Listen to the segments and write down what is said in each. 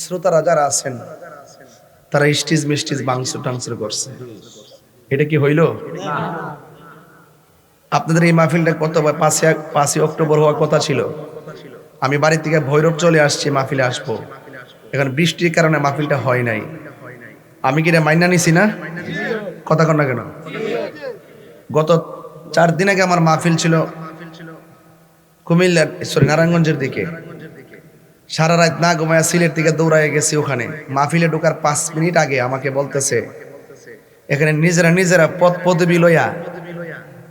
শ্রোতারা যারা আছেন তারা স্টিজ মিস্টিজ বাংসুর টাংসুর করছে। এটা কি হইল? আপনাদের এই মাহফিলটা কত পাঁচই পাঁচই অক্টোবর হওয়ার কথা ছিল? আমি বাড়ি থেকে ভৈরব চলে আসছি মাহফিলে আসব। এখন বৃষ্টির কারণে মাহফিলটা হয় নাই। আমি কি এটা মাইনা নিছি না? কথা কন না কেন? গত চার দিন আগে আমার মাহফিল ছিল কুমিল্লার সরি নারায়ণগঞ্জের দিকে। সারা রাত না ঘুমায় সিলেট থেকে দৌড়ায় গেছি ওখানে। মাহফিলে ঢোকার পাঁচ মিনিট আগে আমাকে বলতেছে, এখানে নিজেরা নিজেরা পদ পদবি লইয়া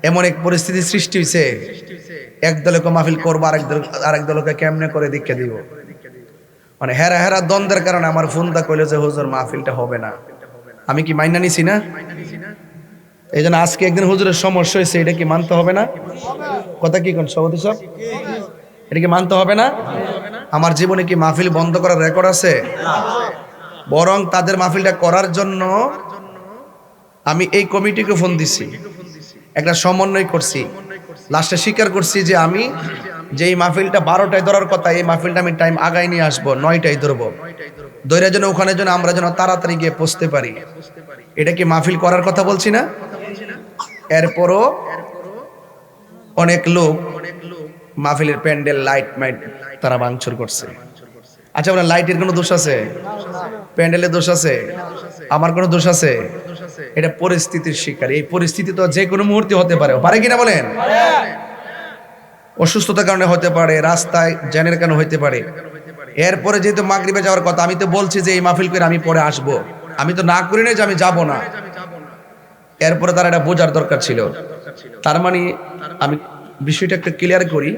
এমন এক পরিস্থিতি সৃষ্টি হয়েছে এক দলকে মাহফিল করব, আরেক দল, আরেক দলকে কেমনে করে দীক্ষা দিব? মানে হেরা হেরা দ্বন্দ্বের কারণে আমার ফোনটা কইলো যে, হুজুর, মাহফিলটা হবে না। আমি কি মাইনা নিছি না? এই জন্য আজকে একদিন হুজুরের সমস্যা হয়েছে এটা কি মানতে হবে না? কথা কি কোন, সভাপতি সব এটা কি মানতে হবে না? আমার জীবনে কি মাহফিল বন্ধ করার রেকর্ড আছে? বরং তাদের মাহফিলটা করার জন্য আমি এই কমিটিকে ফোন দিছি। একটা সমন্বয় করছি। লাস্টে স্বীকার করছি যে আমি যে এই মাহফিলটা বারোটায় ধরার কথা এই মাহফিলটা আমি টাইম আগায় নিয়ে আসব নয়টায় ধরবো। দৈরা যেন ওখানে যেন আমরা যেন তাড়াতাড়ি গিয়ে পৌঁছতে পারি। এটা কি মাহফিল করার কথা বলছি না? এরপরও অনেক লোক মাহফিলের প্যান্ডেল লাইট মাইট তারা ভাঙচুর করছে। আচ্ছা আমরা লাইটের কোনো দোষ আছে? প্যান্ডেলের দোষ আছে? আমার কোনো দোষ আছে? এটা পরিস্থিতির শিকার। এই পরিস্থিতি তো যে কোনো মুহূর্তে হতে পারে। পারে কিনা বলেন? অসুস্থতার কারণে হতে পারে, রাস্তায় জ্যানের কারণে হতে পারে। এরপরে যেহেতু মাগরিবে যাওয়ার কথা, আমি তো বলছি যে এই মাহফিল করে আমি পরে আসব। আমি তো না করি না যে আমি যাব না। এরপরে তার এটা বোঝার দরকার ছিল। তার মানে আমি বিষয়টা একটু ক্লিয়ার করি।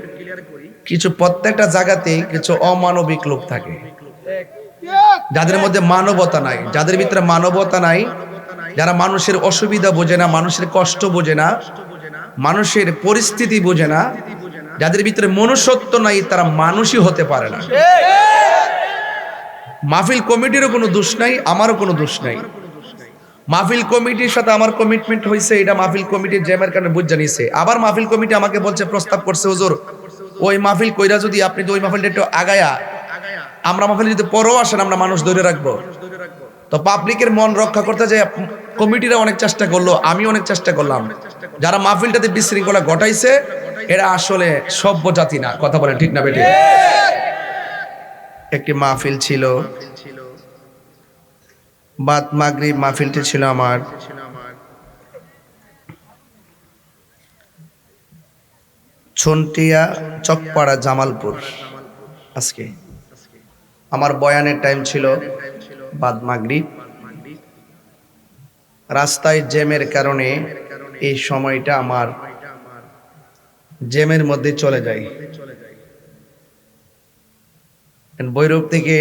কিছু প্রত্যেকটা জায়গাতেই কিছু অমানবিক লোক থাকে। যাদের মধ্যে মানবতা নাই, যাদের ভিতরে মানবতা নাই, যারা মানুষের অসুবিধা বোঝে না, মানুষের কষ্ট বোঝে না, মানুষের পরিস্থিতি বোঝে না, যাদের ভিতরে মনুষ্যত্ব নাই, তারা মানুষই হতে পারে না। মাহফিল কমিটিরও কোনো দোষ নাই, আমারও কোনো দোষ নাই। মাহফিল কমিটির সাথে আমার কমিটমেন্ট হয়েছে এটা মাহফিল কমিটির জ্যামের কারণে বুঝ জানিয়েছে আবার মাহফিল কমিটি আমাকে বলছে প্রস্তাব করছে হুজুর ওই মাহফিল কইরা যদি আপনি ওই মাহফিলটা একটু আগায়া আমরা মাহফিল যদি পরও আসেন আমরা মানুষ ধরে রাখব। তো পাবলিকের মন রক্ষা করতে যে কমিটিরা অনেক চেষ্টা করল আমি অনেক চেষ্টা করলাম। যারা মাহফিলটাতে বিশৃঙ্খলা ঘটাইছে এরা আসলে সভ্য জাতি না। কথা বলেন ঠিক না বেটে? একটি মাহফিল ছিল বাদ মাগরিব মাহফিলটি ছিল আমার। ছন্টিয়া চকপাড়া জামালপুর আজকে। আমার বয়ানের টাইম ছিল বাদ মাগরিব। রাস্তায় জ্যামের কারণে এই সময়টা আমার জ্যামের মধ্যে চলে যায়। বৈরব থেকে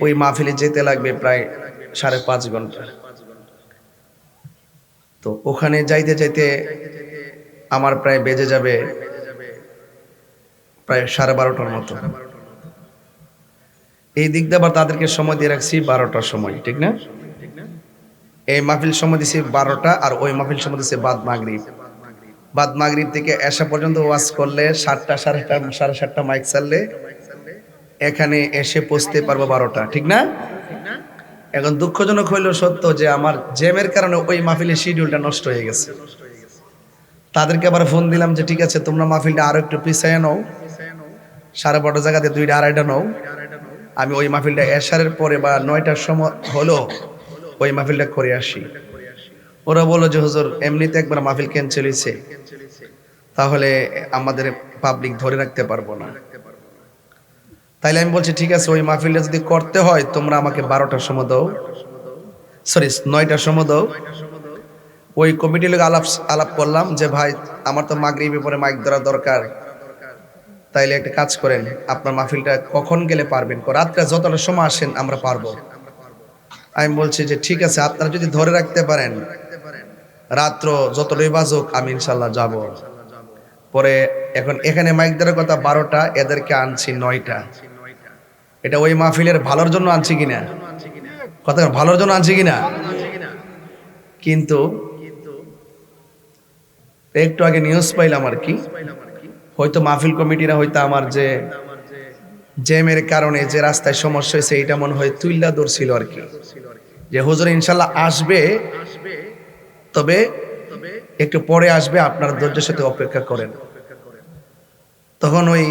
ওই মাহফিলে যেতে লাগবে প্রায় সাড়ে পাঁচ ঘণ্টা। তো ওখানে যাইতে যাইতে আমার প্রায় বেজে যাবে প্রায় সাড়ে বারোটার মতো। এই দিক দিয়ে আবার তাদেরকে সময় দিয়ে রাখছি বারোটার সময়, ঠিক না? এই মাহফিল সময় দিছি বারোটা আর ওই মাহফিল সময় দিছি বাদ মাগরিব। বাদ মাগরিব থেকে এসা পর্যন্ত ওয়াজ করলে সাতটা, সাড়ে সাড়ে সাতটা মাইক চাললে এখানে এসে পৌঁছতে পারব বারোটা, ঠিক না? এখন দুঃখজনক হইল সত্য যে আমার জ্যামের কারণে ওই মাহফিলের শিডিউলটা নষ্ট হয়ে গেছে। তাদেরকে আবার ফোন দিলাম যে, ঠিক আছে, তোমরা মাহফিলটা আরও একটু পিছায় নাও। সাড়ে বারোটা জায়গাতে দুইটা আড়াইটা নাও। আমি ওই মাহফিলটা এসারের পরে বা নয়টার সময় হলো ওই মাহফিলটা করে আসি। ওরা বলল যে, হুজুর, এমনিতে একবার মাহফিল ক্যান্সেল হয়েছে তাহলে আমাদের পাবলিক ধরে রাখতে পারব না। তাইলে আমি বলছি, ঠিক আছে, ওই মাহফিলটা যদি করতে হয়, তোমরা আমাকে বারোটার সময় দাও। সরি নয়টার সময় দাও। ওই কমিটির লোক আলাপ আলাপ করলাম যে, ভাই, আমার তো মাগরিবের পরে মাইক ধরা দরকার। তাইলে একটা কাজ করেন, আপনার মাহফিলটা কখন গেলে পারবেন? রাত্রে যতটা সময় আসেন, আমরা পারব। আমি বলছি যে, ঠিক আছে, আপনারা যদি ধরে রাখতে পারেন, রাত্র যতটাই বাজুক, আমি ইনশাল্লাহ যাব। পরে এখন এখানে মাইক দেওয়ার কথা বারোটা, এদেরকে আনছি নয়টা। এটা ওই মাহফিলের ভালোর জন্য আনছি কিনা? কথা ভালোর জন্য আনছি কিনা? কিন্তু একটু আগে নিউজ পাইলাম আর কি। হয়তো মাহফিল কমিটিরা হয়তো আমার যে জ্যামের কারণে যে রাস্তায় সমস্যা হয়েছে এটা মনে হয় তুইল্লা ছিল আর কি। যে হুজুর ইনশাল্লাহ আসবে, তবে একটু পরে আসবে, আপনার ধৈর্যের সাথে অপেক্ষা করেন। তখন ওই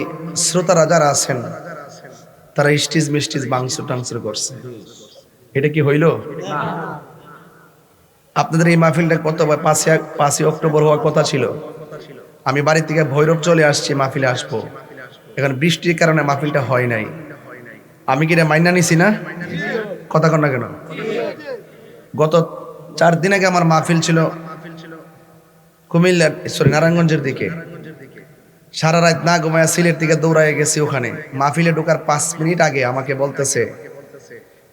শ্রোতারা যারা আছেন তারা স্টিজ মিস্টিজ বাংসু টাংসুর করছে। এটা কি হইল? আপনাদের এই মাহফিলটা কত পাঁচই পাঁচই অক্টোবর হওয়ার কথা ছিল? আমি বাড়ি থেকে ভৈরব চলে আসছি মাহফিলে আসব। এখন বৃষ্টির কারণে মাহফিলটা হয় নাই। আমি কি এটা মাইনা নিছি না? কথা কন না কেন? গত চার দিন আগে আমার মাহফিল ছিল কুমিল্লার সরি নারায়ণগঞ্জের দিকে। সারা রাত না ঘুমায় সিলেট থেকে দৌড়ায় গেছি ওখানে। মাহফিলে ঢোকার পাঁচ মিনিট আগে আমাকে বলতেছে,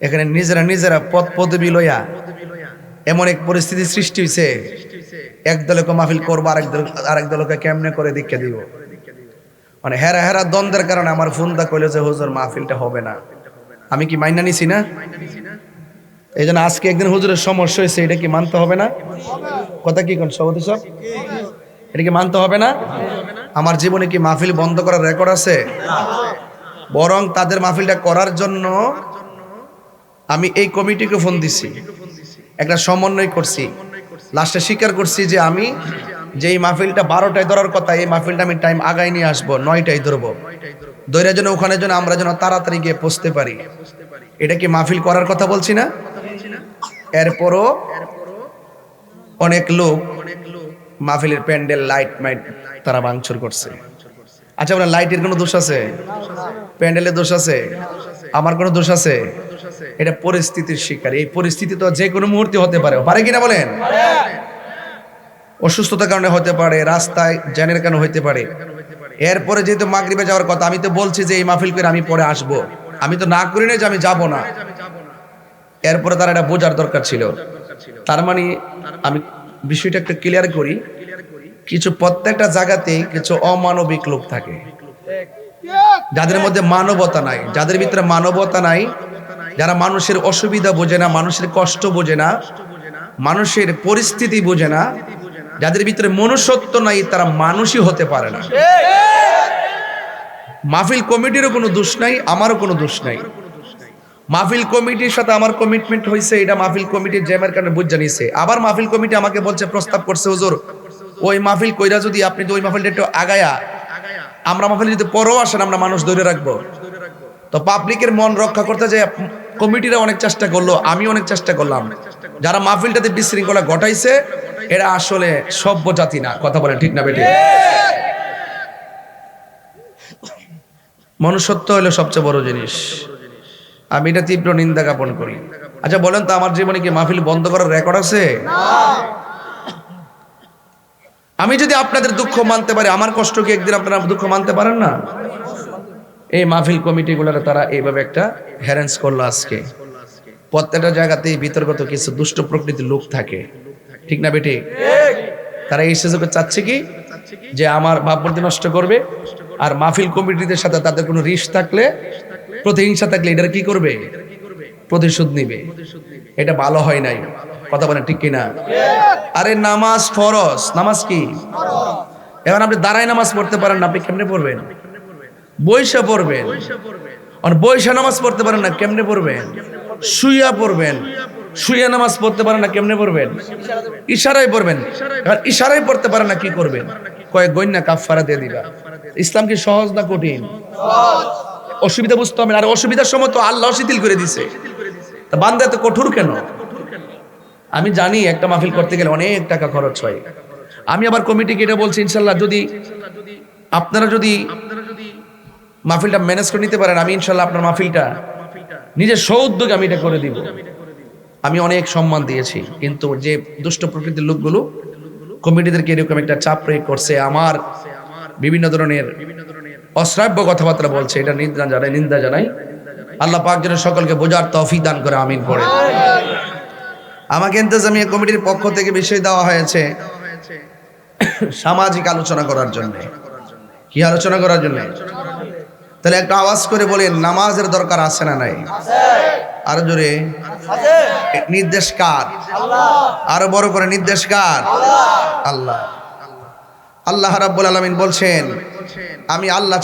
এখানে নিজেরা নিজেরা পদ পদবি লইয়া এমন এক পরিস্থিতি সৃষ্টি হয়েছে এক দলকে মাহফিল করব, আরেক দল আরেক দলকে কেমনে করে দীক্ষা দিব? মানে হেরা হেরা দ্বন্দ্বের কারণে আমার ফোনটা কইলো যে, হুজুর, মাহফিলটা হবে না। আমি কি মাইনা নিছি না? এই জন্য আজকে একদিন হুজুরের সমস্যা হয়েছে এটা কি মানতে হবে না? কথা কি কোন, সভাপতি সব এটা কি মানতে হবে না? আমার জীবনে কি মাহফিল বন্ধ করার রেকর্ড আছে? বরং তাদের মাহফিলটা করার জন্য আমি এই কমিটিকে ফোন দিছি। একটা সমন্বয় করছি। লাস্টে স্বীকার করছি যে আমি যে এই মাহফিলটা বারোটায় ধরার কথা, এই মাহফিলটা আমি টাইম আগায় নিয়ে আসব, নয়টায় ধরবো। দৈরা যেন ওখানে যেন আমরা যেন তাড়াতাড়ি গিয়ে পৌঁছতে পারি। এটা কি মাহফিল করার কথা বলছি না? এরপরও অনেক লোক মাহফিলের প্যান্ডেল লাইট মাইট তারা ভাঙচুর করছে। আচ্ছা আপনার লাইটের কোনো দোষ আছে? প্যান্ডেলের দোষ আছে? আমার কোনো দোষ আছে? এটা পরিস্থিতির শিকার। এই পরিস্থিতি তো যে কোনো মুহূর্তে হতে পারে। পারে কিনা বলেন? অসুস্থতার কারণে হতে পারে, রাস্তায় জ্যানের কারণে হতে পারে। এরপরে যেহেতু মাগরিবে যাওয়ার কথা, আমি তো বলছি যে এই মাহফিল করে আমি পরে আসব। আমি তো না করি না যে আমি যাব না। এরপরে তার এটা বোঝার দরকার ছিল। তার মানে আমি বিষয়টা একটু ক্লিয়ার করি। কিছু প্রত্যেকটা জায়গাতেই কিছু অমানবিক লোক থাকে। যাদের মধ্যে মানবতা নাই, যাদের ভিতরে মানবতা নাই, যারা মানুষের অসুবিধা বোঝে না, মানুষের কষ্ট বোঝে না, মানুষের পরিস্থিতি বোঝে না, যাদের ভিতরে মনুষ্যত্ব নাই, তারা মানুষই হতে পারে না। মাহফিল কমিটিরও কোনো দোষ নাই, আমারও কোনো দোষ নাই। মাহফিল কমিটির সাথে আমার কমিটমেন্ট হয়েছে এটা মাহফিল কমিটির জ্যামের কারণে বুঝ জানিয়েছে আবার মাহফিল কমিটি আমাকে বলছে, প্রস্তাব করছে, হুজুর, ওই মাহফিল কইরা যদি আপনি ওই মাহফিলটা একটু আগায়া, আমরা মাহফিল যদি পরেও আসেন, আমরা মানুষ ধরে রাখব। তো পাবলিকের মন রক্ষা করতে যে কমিটিরা অনেক চেষ্টা করল আমি অনেক চেষ্টা করলাম। যারা মাহফিলটাতে বিশৃঙ্খলা ঘটাইছে, এরা আসলে সভ্য জাতি না। কথা বলেন ঠিক না, বেটে? মনুষ্যত্ব হলো সবচেয়ে বড় জিনিস। আমি এটা তীব্র নিন্দা জ্ঞাপন করি। আচ্ছা বলেন তো, আমার জীবনে কি মাহফিল বন্ধ করার রেকর্ড আছে? আমি যদি আপনাদের দুঃখ মানতে পারি, আমার কষ্ট কি একদিন আপনারা দুঃখ মানতে পারেন না? এই মাহফিল কমিটিগুলোর তারা এইভাবে একটা হ্যারেন্স করল আজকে। প্রত্যেকটা জায়গাতেই বিতর্কত কিছু দুষ্ট প্রকৃতির লোক থাকে। ঠিক না বেটি তারা এই সুযোগে চাচ্ছে কি? যে আমার ভাবমূর্তি নষ্ট করবে, আর মাহফিল কমিটিদের সাথে তাদের কোনো রিস থাকলে প্রতিহিংসা থাকলে এটা কি করবে? প্রতিশোধ নিবে। এটা ভালো হয় নাই। কথা বলেন ঠিক কিনা? আরে নামাজ ফরজ। নামাজ কি? এখন আপনি দাঁড়ায় নামাজ পড়তে পারেন না, আপনি কেমনে পড়বেন? বৈশা পড়বেন। আর বৈশা নামাজ পড়তে পারেন না, কেমনে পড়বেন? শুইয়া পড়বেন। শুইয়া নামাজ পড়তে পারেন না, কেমনে পড়বেন? ইশারায় পড়বেন। এবার ইশারায় পড়তে পারেন না, কি করবেন? কয়েক গণ্যা কাফারা দিয়ে দিবা। ইসলাম কি সহজ না কঠিন? অসুবিধা বুঝতে হবে আর অসুবিধার সময় তো আল্লাহ শিথিল করে দিছে। তা বান্দা এত কঠোর কেন? আমি জানি একটা মাহফিল করতে গেলে অনেক টাকা খরচ হয়। আমি আবার কমিটিকে এটা বলছি, ইনশাল্লাহ যদি আপনারা যদি মাহফিলটা ম্যানেজ করে নিতে পারেন, আমি ইনশাল্লাহ আপনার মাহফিলটা নিজের সৌদ্যোগে আমি এটা করে দিব। আমি অনেক সম্মান দিয়েছি, কিন্তু যে দুষ্ট প্রকৃতির লোকগুলো, কমিটিদেরকে এরকম একটা চাপ প্রয়োগ করছে, আমার বিভিন্ন ধরনের অশ্রাব্য কথাবার্তা বলছে, এটা নিন্দা জানাই নিন্দা জানাই। আল্লাহ পাক যেন সকলকে বোঝার তৌফিক দান করে, আমিন পড়ে। আমাকে ইন্তজামিয়া কমিটির পক্ষ থেকে বিষয় দেওয়া হয়েছে সামাজিক আলোচনা করার জন্য। কি আলোচনা করার জন্য? তাহলে একটা আওয়াজ করে বলেন, নামাজের দরকার আছে না নাই? আরও জোরে। নির্দেশ কার? আরও বড় করে, নির্দেশ কার? আল্লাহ। আল্লাহ রাব্বুল আলমিন বলছেন আমি আল্লাহ